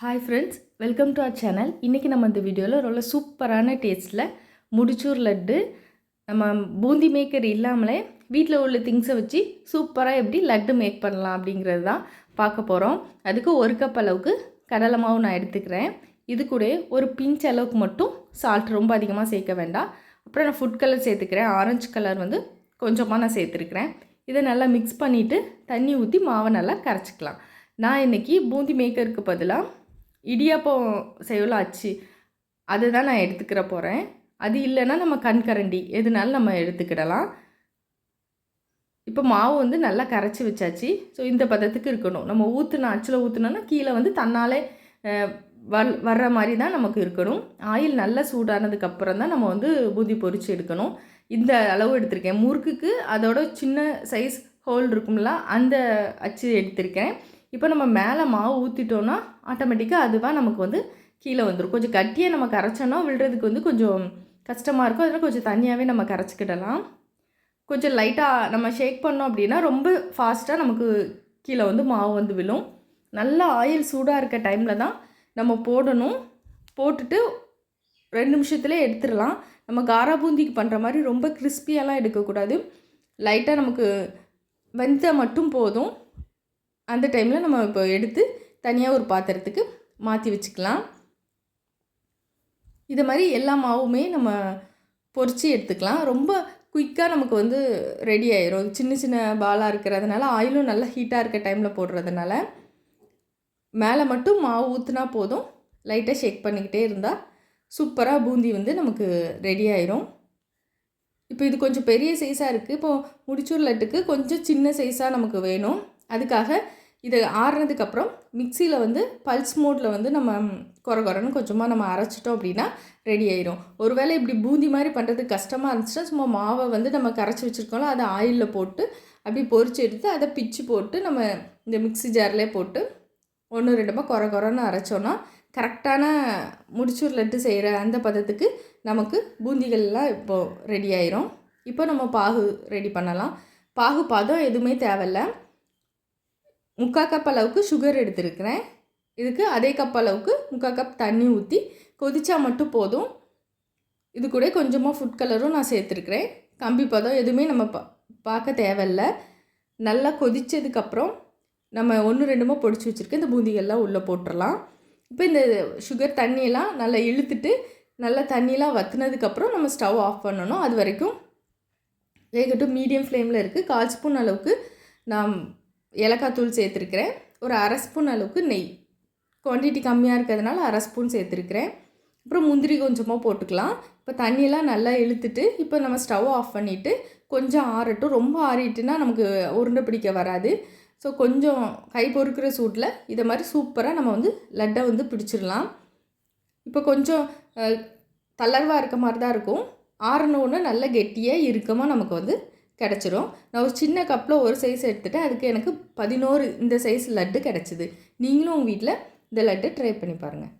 Hi friends welcome to our channel இன்றைக்கி நம்ம இந்த வீடியோவில் ரொம்ப சூப்பரான டேஸ்ட்டில் முடிச்சூர் லட்டு நம்ம பூந்தி மேக்கர் இல்லாமலே வீட்டில் உள்ள திங்ஸை வச்சு சூப்பராக எப்படி லட்டு மேக் பண்ணலாம் அப்படிங்கிறது தான் பார்க்க போகிறோம் அதுக்கு ஒரு கப் அளவுக்கு கடலை மாவு நான் எடுத்துக்கிறேன். இது கூட ஒரு பிஞ்ச் அளவுக்கு மட்டும் சால்ட் ரொம்ப அதிகமாக சேர்க்க வேண்டாம். அப்புறம் நான் ஃபுட் கலர் சேர்த்துக்கிறேன். ஆரஞ்சு கலர் வந்து கொஞ்சமாக நான் சேர்த்துருக்கிறேன். இதை நல்லா மிக்ஸ் பண்ணிவிட்டு தண்ணி ஊற்றி மாவை நல்லா கரைச்சிக்கலாம். நான் இன்றைக்கி பூந்தி மேக்கருக்கு பதிலாக இடியாப்பம் செய்யலாம் ஆச்சு அதை தான் நான் எடுத்துக்கிற போகிறேன் அது இல்லைன்னா நம்ம கண்கரண்டி எதுனாலும் நம்ம எடுத்துக்கிடலாம். இப்போ மாவு வந்து நல்லா கரைச்சி வச்சாச்சு. ஸோ இந்த பதத்துக்கு இருக்கணும். நம்ம ஊற்றுன அச்சில் ஊற்றுனோன்னா கீழே வந்து தன்னாலே வர் வர்ற மாதிரி தான் நமக்கு இருக்கணும். ஆயில் நல்லா சூடானதுக்கப்புறம் தான் நம்ம வந்து பூதி பொறிச்சு எடுக்கணும். இந்த அளவு எடுத்திருக்கேன். முறுக்குக்கு அதோட சின்ன சைஸ் ஹோல் இருக்கும்ல அந்த அச்சு எடுத்திருக்கேன். இப்போ நம்ம மேலே மாவு ஊற்றிட்டோன்னா ஆட்டோமேட்டிக்காக அதுவாக நமக்கு வந்து கீழே வந்துடும் கொஞ்சம் கட்டியாக நம்ம கரைச்சோன்னா விழுறதுக்கு வந்து கொஞ்சம் கஷ்டமாக இருக்கும். அதனால் கொஞ்சம் தனியாகவே நம்ம கரைச்சிக்கிடலாம். கொஞ்சம் லைட்டாக நம்ம ஷேக் பண்ணோம் அப்படின்னா ரொம்ப ஃபாஸ்ட்டாக நமக்கு கீழே வந்து மாவு வந்து விழும். நல்லா ஆயில் சூடாக இருக்க டைமில் தான் நம்ம போடணும். போட்டுட்டு ரெண்டு நிமிஷத்துலேயே எடுத்துடலாம். நம்ம காரா பூந்திக்கு பண்ணுற மாதிரி ரொம்ப கிறிஸ்பியெல்லாம் எடுக்கக்கூடாது. லைட்டாக நமக்கு வெந்தால் மட்டும் போதும். அந்த டைமில் நம்ம இப்போ எடுத்து தனியாக ஒரு பாத்திரத்துக்கு மாற்றி வச்சுக்கலாம். இது மாதிரி எல்லா மாவுமே நம்ம பொரித்து எடுத்துக்கலாம். ரொம்ப குயிக்காக நமக்கு வந்து ரெடி ஆயிரும். சின்ன சின்ன பாலாக இருக்கிறதுனால ஆயிலும் நல்லா ஹீட்டாக இருக்க டைமில் போடுறதுனால. மேலே மட்டும் மாவு ஊற்றுனா போதும். லைட்டாக ஷேக் பண்ணிக்கிட்டே இருந்தால் சூப்பராக பூந்தி வந்து நமக்கு ரெடி ஆயிரும். இப்போ இது கொஞ்சம் பெரிய சைஸாக இருக்குது இப்போது முடிச்சூர் லட்டுக்கு கொஞ்சம் சின்ன சைஸாக நமக்கு வேணும். அதுக்காக இது ஆறுனதுக்கப்புறம் மிக்சியில் வந்து பல்ஸ் மோட்டில் வந்து நம்ம குறை குறைன்னு கொஞ்சமாக நம்ம அரைச்சிட்டோம் அப்படின்னா ரெடி ஆயிரும். ஒருவேளை இப்படி பூந்தி மாதிரி பண்ணுறதுக்கு கஷ்டமாக இருந்துச்சுன்னா சும்மா மாவை வந்து நம்ம கரைச்சி வச்சுருக்கோம்ல அதை ஆயிலில் போட்டு அப்படி பொறிச்சு எடுத்து அதை பிச்சு போட்டு நம்ம இந்த மிக்ஸி ஜார்லேயே போட்டு ஒன்று ரெண்டுமா குறை குறைன்னு அரைச்சோன்னா கரெக்டான முடிச்சூர் லட்டு செய்கிற அந்த பதத்துக்கு நமக்கு பூந்திகள்லாம் இப்போது ரெடி ஆயிரும். இப்போ நம்ம பாகு ரெடி பண்ணலாம். பாகு பதம் எதுவுமே தேவையில்லை. முக்கால் கப் அளவுக்கு சுகர் எடுத்திருக்கிறேன். இதுக்கு அதே கப் அளவுக்கு முக்கால் கப் தண்ணி ஊற்றி கொதிச்சா மட்டும் போதும். இது கூட கொஞ்சமாக ஃபுட் கலரும் நான் சேர்த்துருக்குறேன். கம்பி பதம் எதுவுமே நம்ம பா பார்க்க தேவையில்ல. நல்லா கொதித்ததுக்கப்புறம் நம்ம ஒன்று ரெண்டுமோ பொடிச்சு வச்சுருக்க இந்த பூந்திகள்லாம் உள்ளே போட்டுடலாம் இப்போ இந்த சுகர் தண்ணியெல்லாம் நல்லா இழுத்துட்டு நல்லா தண்ணியெலாம் வற்றுனதுக்கப்புறம் நம்ம ஸ்டவ் ஆஃப் பண்ணணும். அது வரைக்கும் வேகட்டும். மீடியம் ஃப்ளேமில் இருக்குது கால் ஸ்பூன் அளவுக்கு நான் ஏலக்காய் தூள் சேர்த்துருக்கிறேன். ஒரு அரை ஸ்பூன் அளவுக்கு நெய். குவான்டிட்டி கம்மியாக இருக்கிறதுனால அரை ஸ்பூன் சேர்த்துருக்கிறேன். அப்புறம் முந்திரி கொஞ்சமாக போட்டுக்கலாம். இப்போ தண்ணியெல்லாம் நல்லா இழுத்துட்டு இப்போ நம்ம ஸ்டவ் ஆஃப் பண்ணிவிட்டு கொஞ்சம் ஆறட்டும். ரொம்ப ஆறிட்டுனா நமக்கு உருண்டை பிடிக்க வராது. ஸோ கொஞ்சம் கை பொறுக்கிற சூட்டில் இதை மாதிரி சூப்பராக நம்ம வந்து லட்டை வந்து பிடிச்சிடலாம். இப்போ கொஞ்சம் தளர்வாக இருக்க மாதிரி தான் இருக்கும். ஆறினோன்னு நல்ல கெட்டியாக இறுக்கமாக நமக்கு வந்து கிடச்சிரும். நான் ஒரு சின்ன கப்பில் ஒரு சைஸ் எடுத்துகிட்டு அதுக்கு எனக்கு பதினோரு இந்த சைஸ் லட்டு கிடச்சிது. நீங்களும் உங்கள் வீட்டில் இந்த லட்டு ட்ரை பண்ணி பாருங்கள்